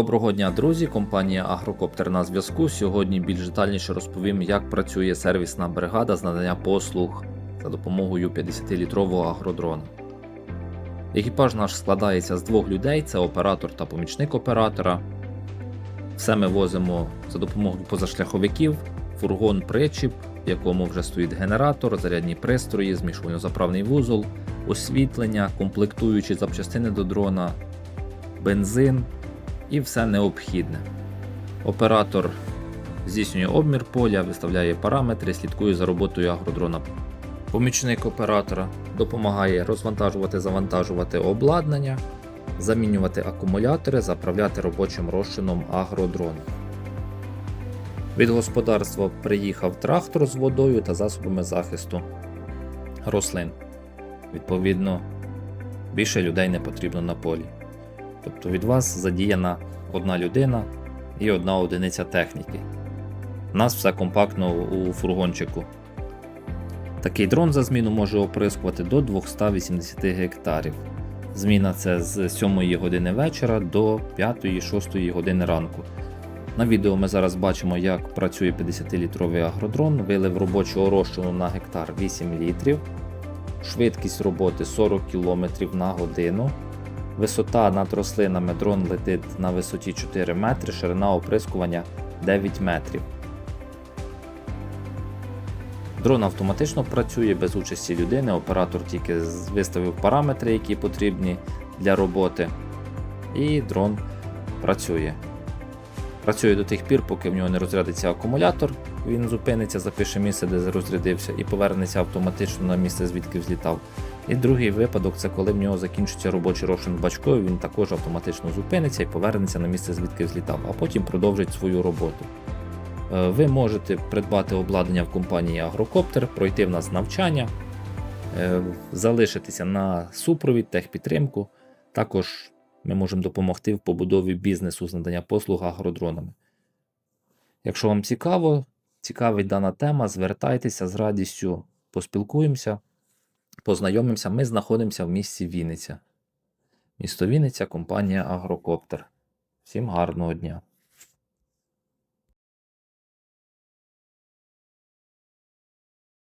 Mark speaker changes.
Speaker 1: Доброго дня, друзі! Компанія Агрокоптер на зв'язку. Сьогодні більш детальніше розповім, як працює сервісна бригада з надання послуг за допомогою 50-літрового агродрона. Екіпаж наш складається з двох людей: це оператор та помічник оператора. Все ми возимо за допомогою позашляховиків, фургон причіп, в якому вже стоїть генератор, зарядні пристрої, змішувально-заправний вузол, освітлення, комплектуючі запчастини до дрона, бензин і все необхідне. Оператор здійснює обмір поля, виставляє параметри, слідкує за роботою агродрона. Помічник оператора допомагає розвантажувати, завантажувати обладнання, замінювати акумулятори, заправляти робочим розчином агродрона. Від господарства приїхав трактор з водою та засобами захисту рослин. Відповідно, більше людей не потрібно на полі. Тобто від вас задіяна одна людина і одна одиниця техніки. У нас все компактно у фургончику. Такий дрон за зміну може оприскувати до 280 гектарів. Зміна це з 7 години вечора до 5-6 години ранку. На відео ми зараз бачимо, як працює 50-літровий агродрон, вилив робочого розчину на гектар 8 літрів, швидкість роботи 40 км на годину. Висота над рослинами дрон летить на висоті 4 метри, ширина оприскування 9 метрів. Дрон автоматично працює без участі людини, оператор тільки виставив параметри, які потрібні для роботи, і дрон працює. Працює до тих пір, поки в нього не розрядиться акумулятор, він зупиниться, запише місце, де розрядився, і повернеться автоматично на місце, звідки взлітав. І другий випадок це коли в нього закінчиться робочий розчин бачкою, він також автоматично зупиниться і повернеться на місце, звідки взлітав, а потім продовжить свою роботу. Е, Ви можете придбати обладнання в компанії Агрокоптер, пройти в нас навчання, е, залишитися на супровід, техпідтримку. Також ми можемо допомогти в побудові бізнесу з надання послуг агродронами. Якщо вам цікаво, цікавить дана тема, звертайтеся з радістю, поспілкуємося познайомимося, ми знаходимося в місті Вінниця. Місто Вінниця, компанія Агрокоптер. Всім гарного дня!